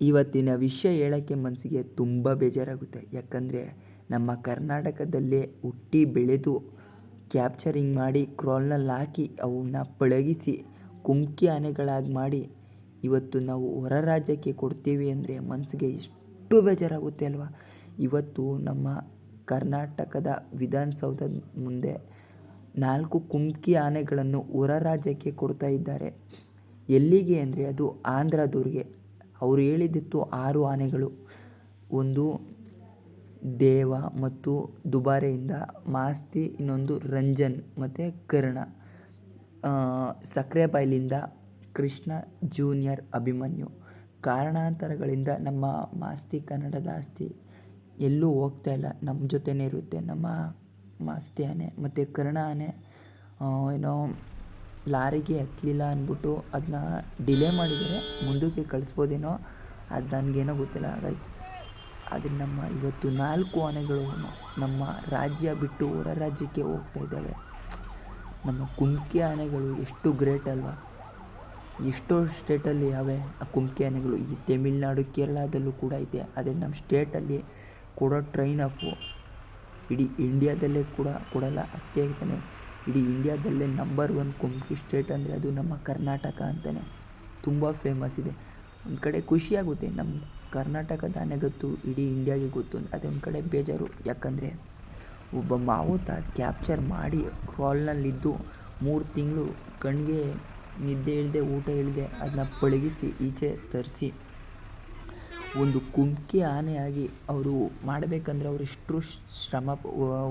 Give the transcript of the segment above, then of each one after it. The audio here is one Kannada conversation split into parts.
ಇವತ್ತಿನ ವಿಷಯ ಹೇಳೋಕ್ಕೆ ಮನಸ್ಸಿಗೆ ತುಂಬ ಬೇಜಾರಾಗುತ್ತೆ. ಯಾಕಂದರೆ ನಮ್ಮ ಕರ್ನಾಟಕದಲ್ಲೇ ಹುಟ್ಟಿ ಬೆಳೆದು ಕ್ಯಾಪ್ಚರಿಂಗ್ ಮಾಡಿ ಕ್ರಾಲ್ನಲ್ಲಿ ಹಾಕಿ ಅವನ್ನ ಪಳಗಿಸಿ ಕುಮ್ಕಿ ಆನೆಗಳಾಗಿ ಮಾಡಿ ಇವತ್ತು ನಾವು ಹೊರ ರಾಜ್ಯಕ್ಕೆ ಕೊಡ್ತೀವಿ ಅಂದರೆ ಮನಸ್ಸಿಗೆ ಎಷ್ಟು ಬೇಜಾರಾಗುತ್ತೆ ಅಲ್ವಾ? ಇವತ್ತು ನಮ್ಮ ಕರ್ನಾಟಕದ ವಿಧಾನಸೌಧದ ಮುಂದೆ ನಾಲ್ಕು ಕುಮ್ಕಿ ಆನೆಗಳನ್ನು ಹೊರ ರಾಜ್ಯಕ್ಕೆ ಕೊಡ್ತಾ ಇದ್ದಾರೆ. ಎಲ್ಲಿಗೆ ಅಂದರೆ ಅದು ಆಂಧ್ರದವ್ರಿಗೆ. ಅವರು ಹೇಳಿದ್ದಿತ್ತು ಆರು ಆನೆಗಳು. ಒಂದು ದೇವ ಮತ್ತು ದುಬಾರೆಯಿಂದ ಮಾಸ್ತಿ, ಇನ್ನೊಂದು ರಂಜನ್ ಮತ್ತು ಕರ್ಣ. ಸಕ್ರೆಬೈಲಿಂದ ಕೃಷ್ಣ ಜೂನಿಯರ್ ಅಭಿಮನ್ಯು. ಕಾರಣಾಂತರಗಳಿಂದ ನಮ್ಮ ಮಾಸ್ತಿ ಕನ್ನಡದ ಆಸ್ತಿ ಎಲ್ಲೂ ಹೋಗ್ತಾ ಇಲ್ಲ. ನಮ್ಮ ಜೊತೆಯೇ ಇರುತ್ತೆ ನಮ್ಮ ಮಾಸ್ತಿ ಆನೆ ಮತ್ತು ಕರ್ಣ ಆನೆ. ಏನೋ ಲಾರಿಗೆ ಹತ್ತಲಿಲ್ಲ ಅಂದ್ಬಿಟ್ಟು ಅದನ್ನ ಡಿಲೇ ಮಾಡಿದರೆ ಮುಂದಕ್ಕೆ ಕಳಿಸ್ಬೋದೇನೋ ಅದು ನನಗೇನೋ ಗೊತ್ತಿಲ್ಲ ಗೈಸ್ ಆದರೆ ನಮ್ಮ ಇವತ್ತು ನಾಲ್ಕು ಆನೆಗಳು ನಮ್ಮ ರಾಜ್ಯ ಬಿಟ್ಟು ಹೊರ ರಾಜ್ಯಕ್ಕೆ ಹೋಗ್ತಾ ಇದ್ದಾವೆ. ನಮ್ಮ ಕುಮ್ಕಿ ಆನೆಗಳು ಎಷ್ಟು ಗ್ರೇಟ್ ಅಲ್ವಾ? ಎಷ್ಟೋ ಸ್ಟೇಟಲ್ಲಿ ಯಾವೆ ಆ ಕುಮ್ಕಿ ಆನೆಗಳು ಈ ತಮಿಳ್ನಾಡು, ಕೇರಳದಲ್ಲೂ ಕೂಡ ಇದೆ ಆದರೆ ನಮ್ಮ ಸ್ಟೇಟಲ್ಲಿ ಕೊಡೋ ಟ್ರೈನ್ ಆಫು ಇಡೀ ಇಂಡಿಯಾದಲ್ಲೇ ಕೂಡ ಕೊಡಲ್ಲ. ಅದಕ್ಕೆ ಹೇಳ್ತಾನೆ ಇಡೀ ಇಂಡಿಯಾದಲ್ಲೇ ನಂಬರ್ ಒನ್ ಕುಮ್ಕಿ ಸ್ಟೇಟ್ ಅಂದರೆ ಅದು ನಮ್ಮ ಕರ್ನಾಟಕ ಅಂತಲೇ ತುಂಬ ಫೇಮಸ್ ಇದೆ. ಒಂದು ಕಡೆ ಖುಷಿಯಾಗುತ್ತೆ ನಮ್ಮ ಕರ್ನಾಟಕದ ಗೊತ್ತು ಇಡೀ ಇಂಡಿಯಾಗೆ ಗೊತ್ತು ಅದೊಂದು ಕಡೆ ಬೇಜಾರು. ಯಾಕಂದರೆ ಒಬ್ಬ ಮಾವುತ ಕ್ಯಾಪ್ಚರ್ ಮಾಡಿ ಕ್ರಾಲ್ನಲ್ಲಿದ್ದು ಮೂರು ತಿಂಗಳು ಕಣ್ಣಿಗೆ ನಿದ್ದೆ ಇಲ್ಲದೆ ಊಟ ಇಲ್ಲದೆ ಅದನ್ನ ಪಳಗಿಸಿ, ಈಚೆ ತರಿಸಿ ಒಂದು ಕುಮ್ಕಿ ಆನೆಯಾಗಿ ಅವರು ಮಾಡಬೇಕಂದ್ರೆ ಅವರು ಎಷ್ಟು ಶ್ರಮ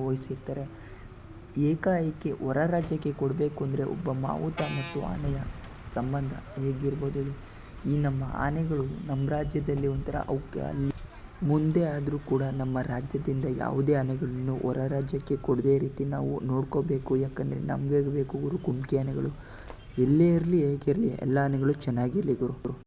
ವಹಿಸಿರ್ತಾರೆ. ಏಕಾಏಕಿ ಹೊರ ರಾಜ್ಯಕ್ಕೆ ಕೊಡಬೇಕು ಅಂದರೆ ಒಬ್ಬ ಮಾವುತ ಮತ್ತು ಆನೆಯ ಸಂಬಂಧ ಹೇಗಿರ್ಬೋದು ಹೇಳಿ. ಈ ನಮ್ಮ ಆನೆಗಳು ನಮ್ಮ ರಾಜ್ಯದಲ್ಲಿ ಒಂಥರ ಅವಕ್ಕೆ ಅಲ್ಲಿ ಮುಂದೆ ಆದರೂ ಕೂಡ ನಮ್ಮ ರಾಜ್ಯದಿಂದ ಯಾವುದೇ ಆನೆಗಳನ್ನು ಹೊರ ರಾಜ್ಯಕ್ಕೆ ಕೊಡದೇ ರೀತಿ ನಾವು ನೋಡ್ಕೋಬೇಕು. ಯಾಕಂದರೆ ನಮಗೆ ಬೇಕು ಗುರು ಕುಮ್ಕಿ ಆನೆಗಳು ಎಲ್ಲೇ ಇರಲಿ ಹೇಗಿರಲಿ ಎಲ್ಲ ಆನೆಗಳು ಚೆನ್ನಾಗಿರಲಿ ಗುರು.